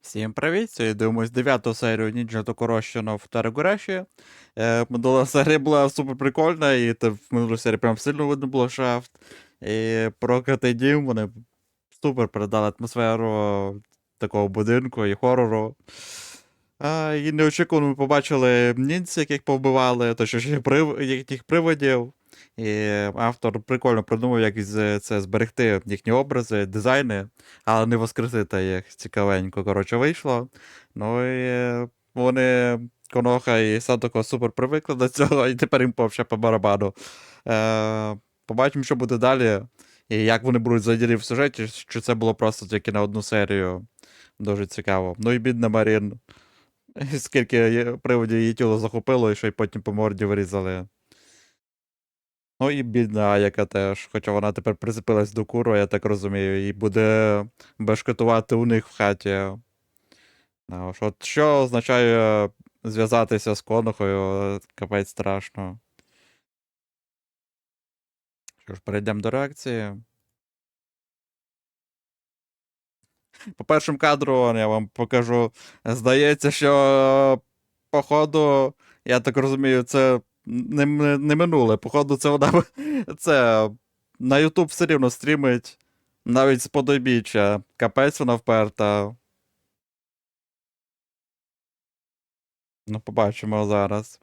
Всім привіт! Сьогодні дивимось дев'яту серію Ninja Токорощено в Тарагуреші. Е, минула серія була супер прикольна, і те, в минулій серії прям сильно видно було шафт. І прокатий дім вони супер передали атмосферу такого будинку і хорору. А, і неочікувано ми побачили ніндзя, яких повбивали, то що ще прив... їхніх приводів. І автор прикольно придумав, як це зберегти їхні образи, дизайни, але не воскресити їх цікавенько. Коротше, вийшло. Ну і вони, Коноха і Сатоко супер привикли до цього, і тепер їм повше по барабану. Е, побачимо, що буде далі. І як вони будуть заділі в сюжеті, чи це було просто тільки на одну серію. Дуже цікаво. Ну і бідна Марін. Скільки приводів її тіло захопило, і що й потім по морді вирізали. Ну і бідна Аяка теж, хоча вона тепер прицепилась до куру, я так розумію, і буде бешкетувати у них в хаті. От що означає зв'язатися з конухою, капець страшно. Що ж, перейдемо до реакції. По першому кадру я вам покажу. Здається, що походу, я так розумію, це не, не минуле. Походу, це вона це на YouTube все рівно стрімить. Навіть з подобіччя. Капець вона вперта. Ну, побачимо зараз.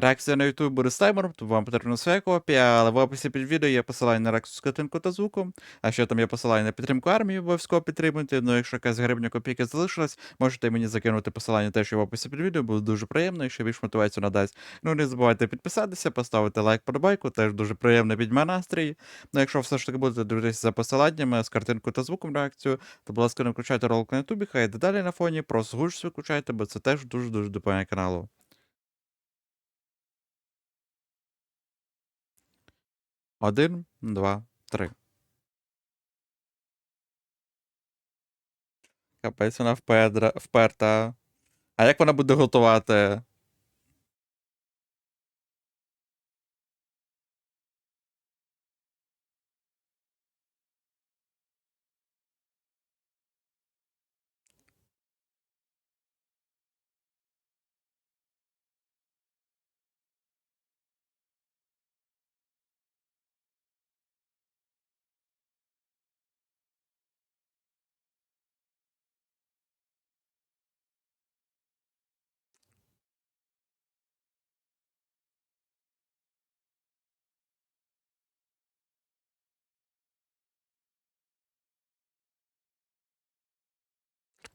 Реакція на YouTube буде з таймером, тому вам потрібна своя копія, але в описі під відео є посилання на реакцію з картинку та звуком. А ще там є посилання на підтримку армії, обов'язково підтримуйте. Ну, якщо якась гривня копійки залишилась, можете мені закинути посилання теж в описі під відео, буде дуже приємно, якщо більш мотивацію надасть. Ну, не забувайте підписатися, поставити лайк подобайку, теж дуже приємно підьме настрій. Ну, якщо все ж таки будете дивитися за посиланнями з картинкою та звуком реакцію, то, будь ласка, не включайте ролик на ютубі, хай йде далі на фоні, просто гуш виключайте, бо це теж дуже-дуже допомагає каналу. Один, два, три. Капець вона впедра, вперта. А як вона буде готувати?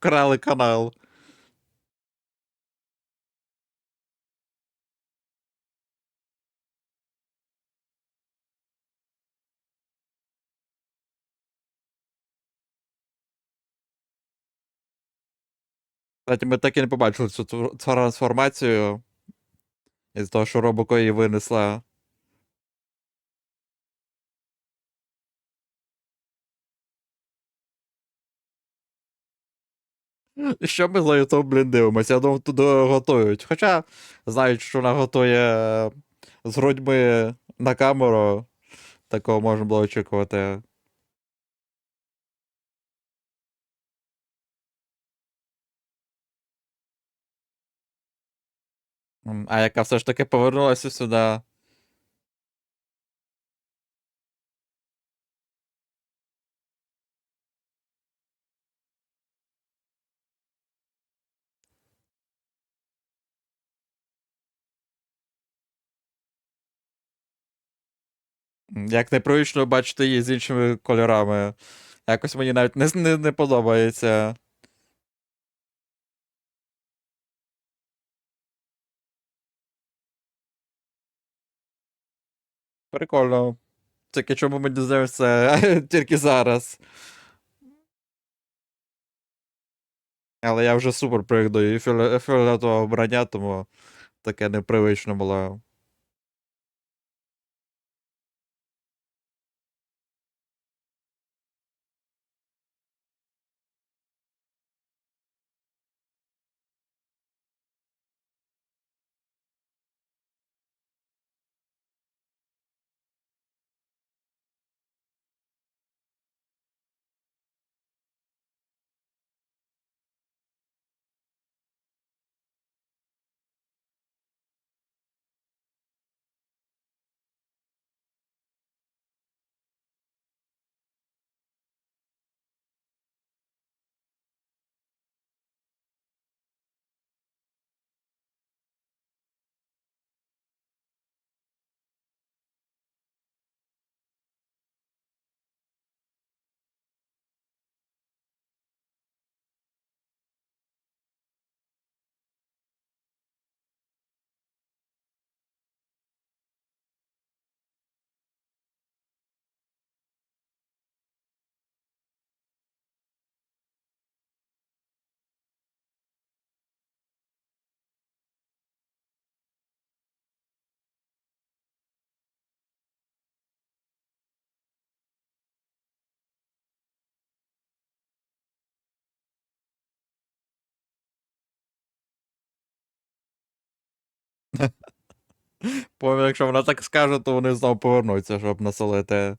Вкрали канал. Кстати, ми так і не побачили цю трансформацію. Із того, що Робоко її винесла. Що ми за YouTube, блін, дивимося? Думав, туди готують. Хоча знають, що вона готує е, з грудьми на камеру. Такого можна було очікувати. А яка все ж таки повернулася сюди. Як непривично бачити її з іншими кольорами. Якось мені навіть не, не, не подобається. Прикольно. Тільки чому ми дізнаємося тільки зараз. Але я вже супер до її фіолетового вбрання, тому таке непривично було. Бо якщо вона так скаже, то вони знову повернуться, щоб насолити.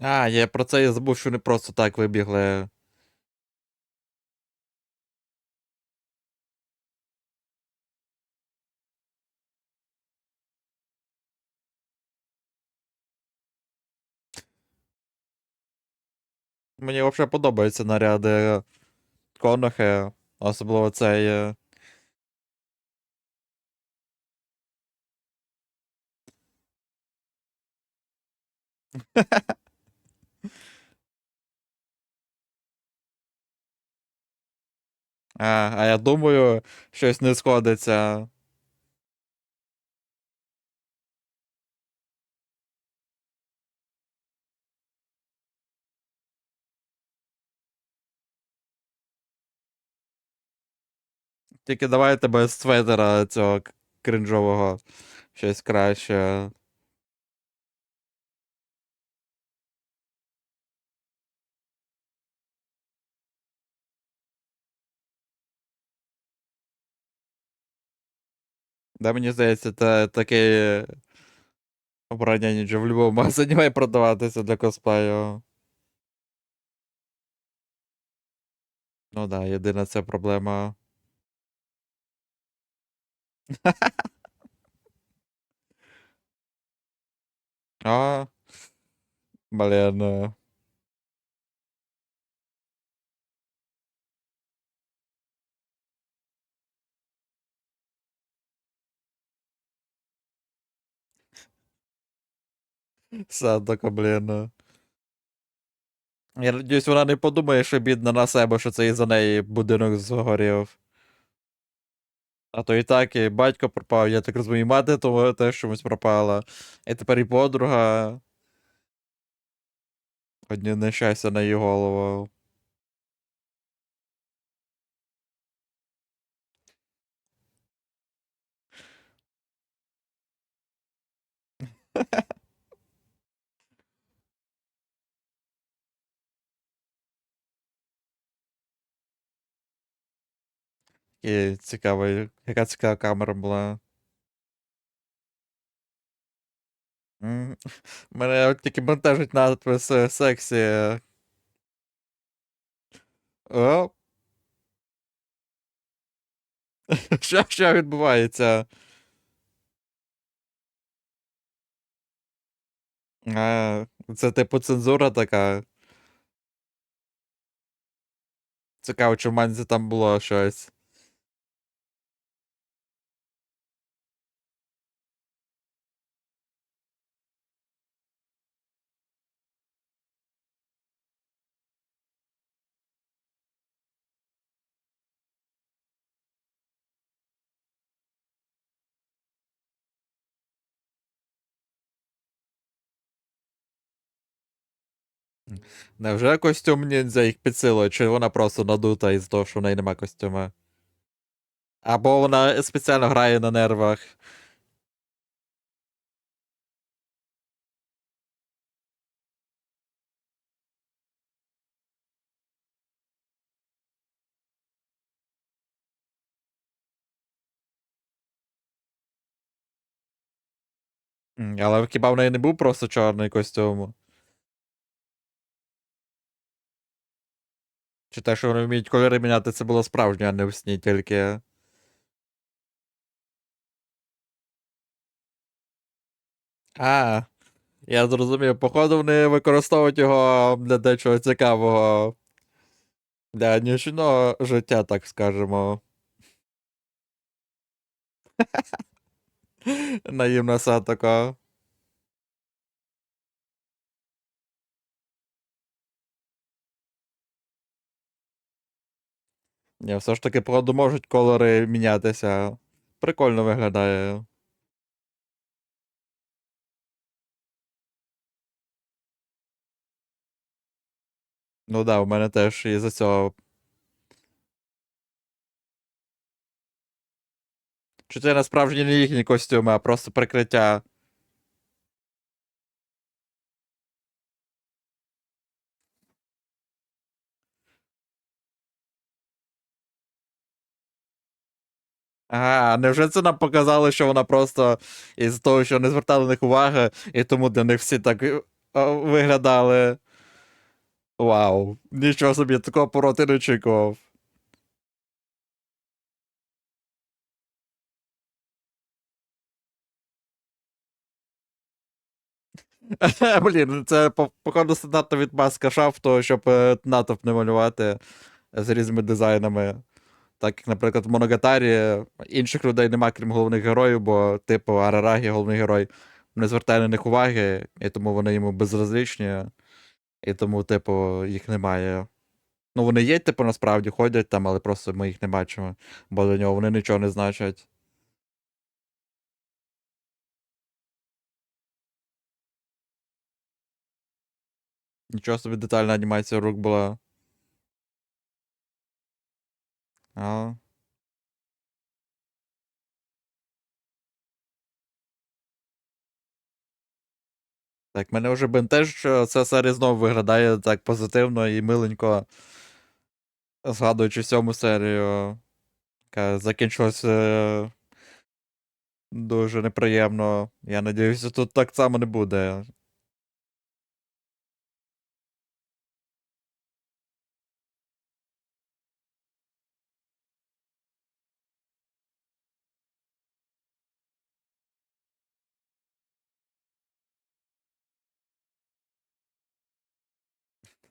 А, я про це і забув, що вони просто так вибігли. Мені взагалі подобаються наряди Конохи, особливо цей. А, а я думаю, щось не сходиться. Тільки давайте без светера цього кринжового щось краще. Да, мені здається, та, таке обрання нічого в будь-якому магазині має продаватися для косплею. Ну да, єдина це проблема. А, блін. Садока, блін. е. Я надіюсь, вона не подумає, що бідна на себе, що це із-за неї будинок згорів. А то і так, і батько пропав, я так розумію, мати тому теж чомусь пропала. І тепер і подруга. Одні нещастя на її голову. І цікавий, яка цікава камера була. Мене от тільки бентежить надпис е, сексі. Що, що відбувається? А, це типу цензура така. Цікаво, чи в манзі там було щось. Невже костюм ніндзя їх підсилує, чи вона просто надута із того, що в неї нема костюма? Або вона спеціально грає на нервах. Але хіба в неї не був просто чорний костюм? Чи те, що вони вміють кольори міняти, це було справжнє, а не в сні тільки. А, я зрозумів, походу, вони використовують його для дечого цікавого. Для нічного життя, так скажемо. Наївна сатока. Ні, все ж таки, правда, можуть кольори мінятися. Прикольно виглядає. Ну да, у мене теж і за цього. 4 насправді не їхні костюми, а просто прикриття. Ага, невже це нам показали, що вона просто із того, що не звертали на них уваги, і тому для них всі так е, виглядали. Вау. Нічого собі, такого пороти не очікував. Блін, це по- походу стандартна відмазка шафту, щоб е, натовп не малювати з різними дизайнами. Так як, наприклад, в Моногатарі інших людей нема, крім головних героїв, бо, типу, Арарагі, головний герой, не звертає на них уваги, і тому вони йому безразличні, і тому, типу, їх немає. Ну, вони є, типу, насправді ходять там, але просто ми їх не бачимо, бо для нього вони нічого не значать. Нічого собі детальна анімація рук була. А. Так, мене вже бентеж, що ця серія знову виглядає так позитивно і миленько. Згадуючи сьому серію, яка закінчилася е, дуже неприємно. Я надіюся, тут так само не буде.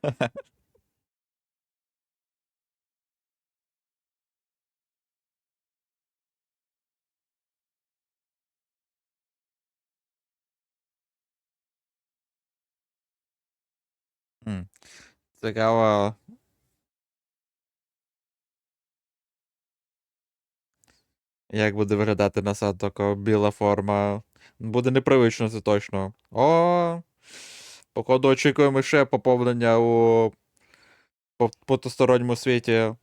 Цікаво. Як буде виглядати на Садоко біла форма. Буде непривично, це точно. О! Походу, очікуємо ще поповнення у по- потусторонньому світі.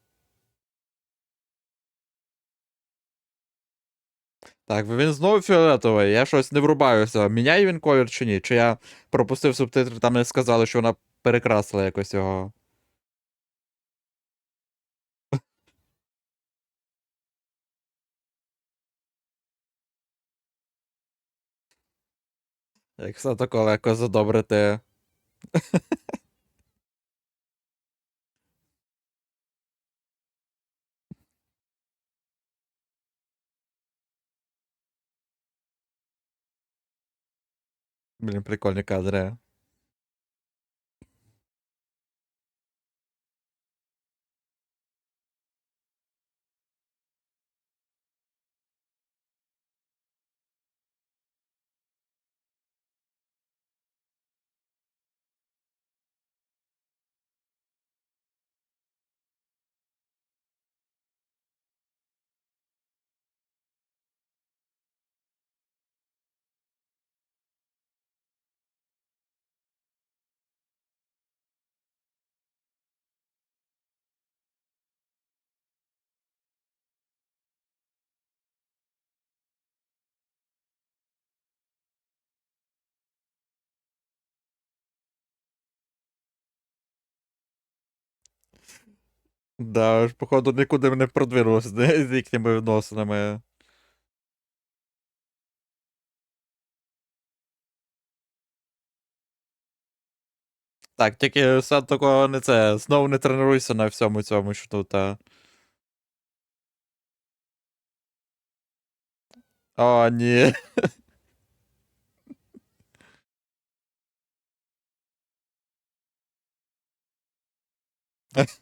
Так, він знову фіолетовий, я щось не врубаюся. Міняє він колір чи ні? Чи я пропустив субтитри, там не сказали, що вона перекрасила якось його. Як все таке легко задобрити. Блін, прикольні кадри. Да, ж, походу, нікуди не продвинулося з їхніми відносинами. Так, тільки все такого не це. Знову не тренуйся на всьому цьому, що тут. А... О, ні.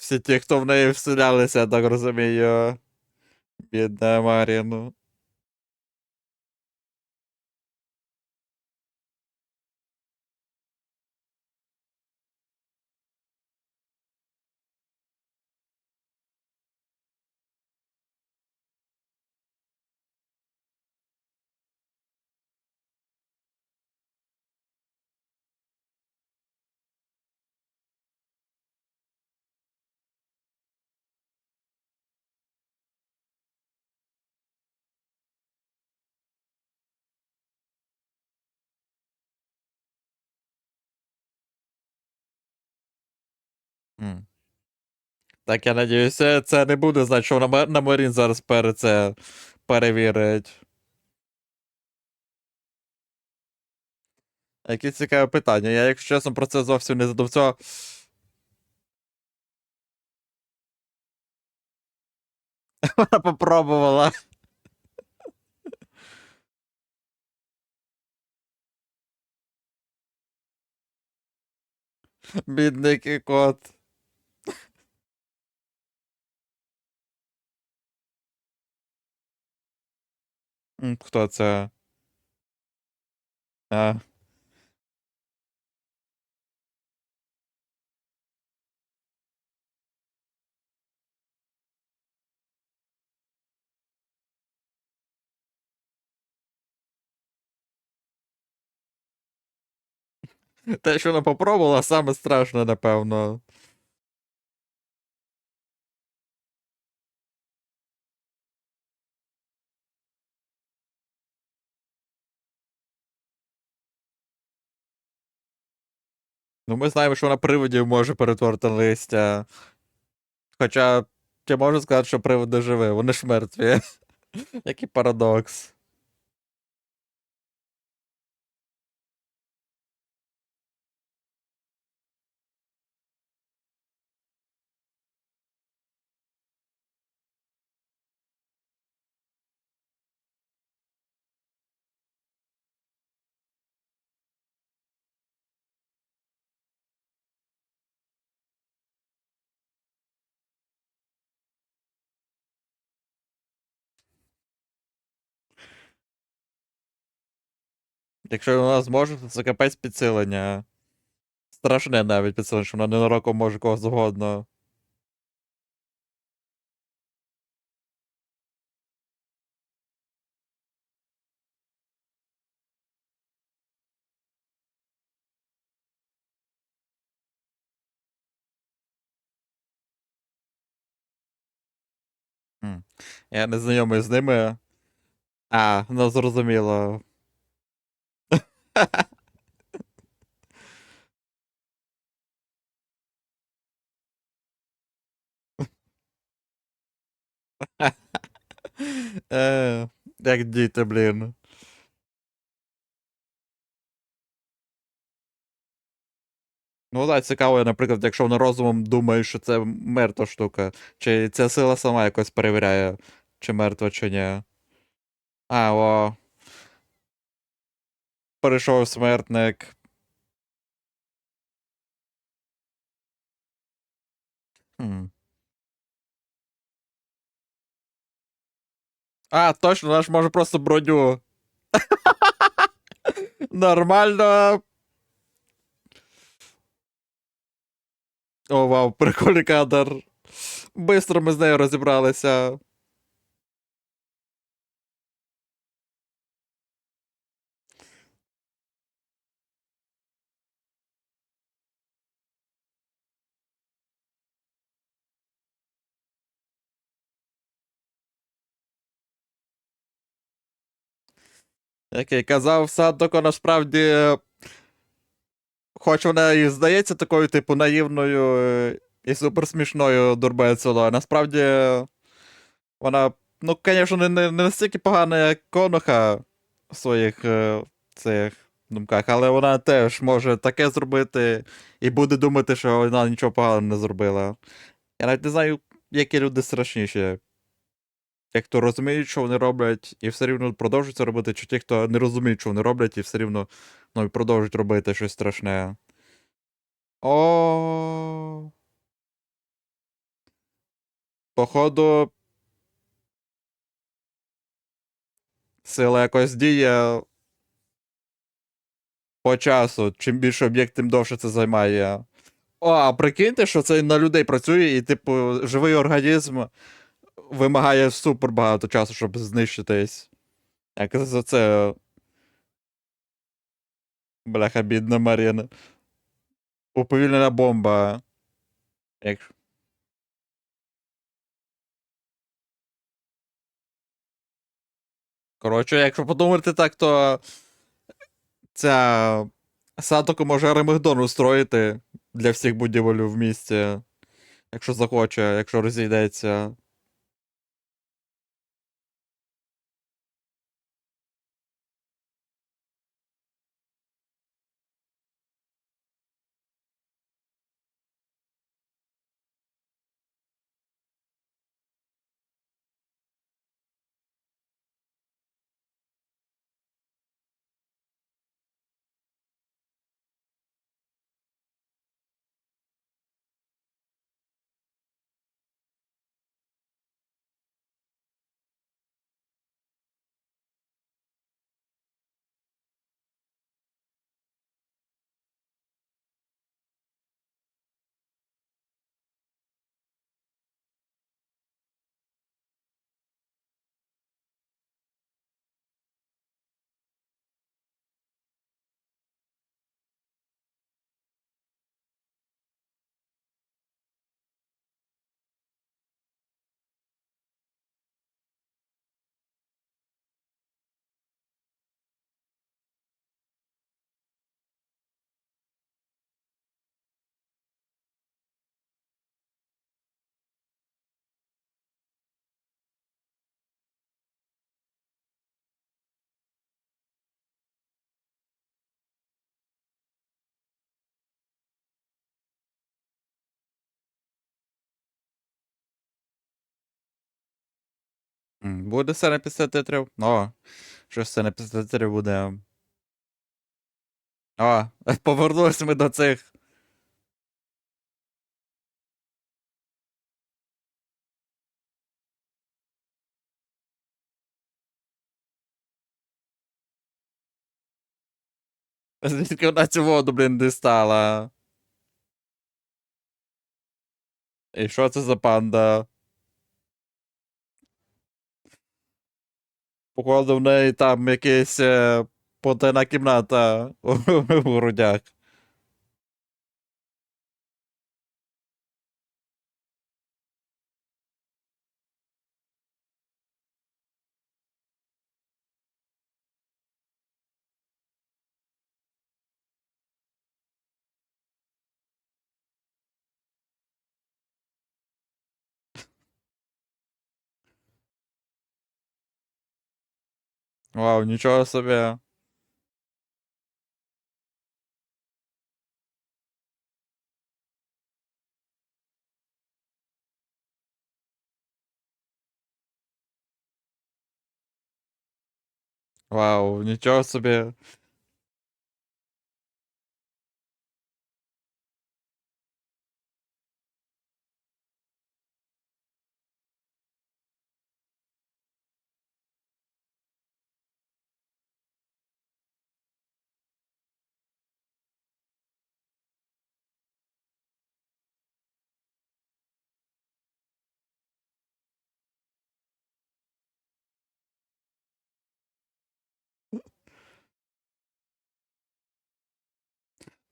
Всі ті, хто в неї вселялися, я так розумію. Бідна Маріну. Так, я надіюся, це не буде значить, що на, на Марін зараз пере це перевірить. Яке цікаве питання. Я, якщо чесно, про це зовсім не задумцював. Вона попробувала. Бідний кот. Хто це? А. Те, що вона попробувала, саме страшне, напевно. Ну, ми знаємо, що вона привидів може перетворити листя. Хоча, я можу сказати, що привиди живі, вони ж мертві. Який парадокс. Якщо вона зможе, то це капець підсилення. Страшне навіть підсилення, що вона ненароком може кого завгодно. М. Я не знайомий з ними. А, ну зрозуміло. Е, Як діти, блін. Ну так, цікаво, наприклад, якщо вони розумом думають, що це мертва штука, чи ця сила сама якось перевіряє, чи мертва, чи ні. А, о. Перейшов смертник. Хм. А, точно, ж може просто броню. Нормально. О, вау, прикольний кадр. Бистро ми з нею розібралися. Як я й казав, Садоко насправді. Хоч вона і здається такою, типу, наївною е, і суперсмішною дурбецело, а насправді вона, ну, звісно, не, не, настільки погана, як Коноха в своїх е, цих думках, але вона теж може таке зробити і буде думати, що вона нічого поганого не зробила. Я навіть не знаю, які люди страшніші. Ті, хто розуміють, що вони роблять, і все рівно продовжують це робити, чи ті, хто не розуміють, що вони роблять, і все рівно ну, продовжують робити щось страшне. О. Походу. Сила якось діє по часу. Чим більше об'єкт, тим довше це займає. О, а прикиньте, що це на людей працює, і, типу, живий організм вимагає супер багато часу, щоб знищитись. Як за це. Бляха, бідна Маріна. Уповільнена бомба. Як... Коротше, якщо подумати так, то ця Сатоко може Аремегдон устроїти для всіх будівель в місті. Якщо захоче, якщо розійдеться. М, Буде сцена після титрів? О, що сцена після титрів буде. О, повернулися ми до цих. Звідки вона цю воду, блін, дістала? І що це за панда? Походу, в неї там якась е, потайна кімната у грудях. Вау, нічого собі. Вау, нічого собі.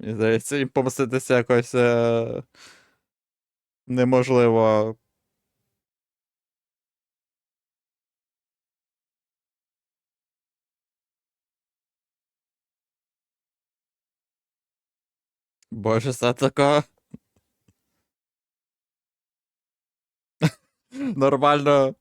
Мені здається, їм помститися якось е... неможливо. Боже, Сатако. Нормально.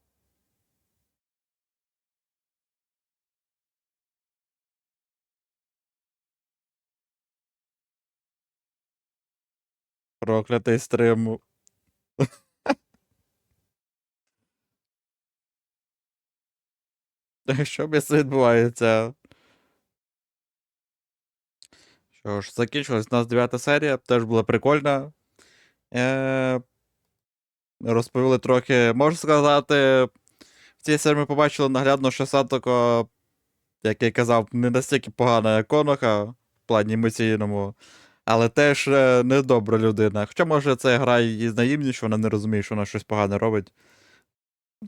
Проклятий стрим. Що місце відбувається? Що ж, закінчилась у нас дев'ята серія, теж була прикольна. Е... Розповіли трохи, можу сказати, в цій серії ми побачили наглядно, що Сатоко, як я казав, не настільки погана, як Коноха в плані емоційному, але теж е, недобра людина. Хоча, може, це гра її наївніше, вона не розуміє, що вона щось погане робить.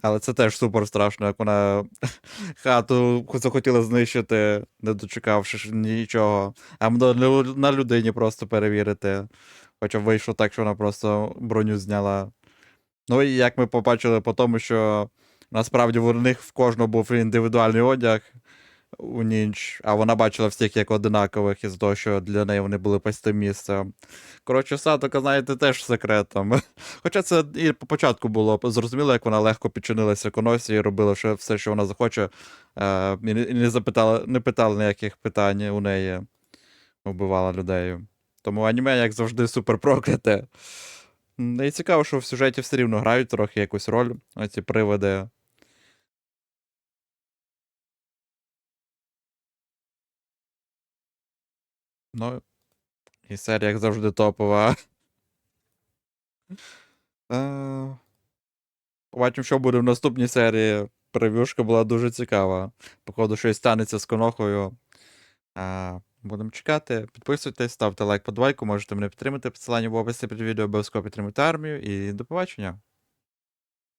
Але це теж супер страшно, як вона хату захотіла знищити, не дочекавши нічого. А на людині просто перевірити. Хоча вийшло так, що вона просто броню зняла. Ну і як ми побачили по тому, що насправді в них в кожного був індивідуальний одяг. У ніч, а вона бачила всіх як одинакових із того, що для неї вони були пустим місцем. Коротше, Сатока, знаєте, теж секретом. Хоча це і по початку було зрозуміло, як вона легко підчинилася коносі і робила все, що вона захоче, е, і не- запитала, не питала ніяких питань у неї, вбивала людей. Тому аніме, як завжди, супер прокляте. І цікаво, що в сюжеті все рівно грають трохи якусь роль, оці привиди. Ну, і серія, як завжди, топова. Е, Побачимо, що буде в наступній серії. Прев'юшка була дуже цікава. Походу, щось станеться з конохою. Е, Будемо чекати. Підписуйтесь, ставте лайк, подвайку, можете мене підтримати. Посилання в описі під відео обов'язково підтримати армію. І до побачення.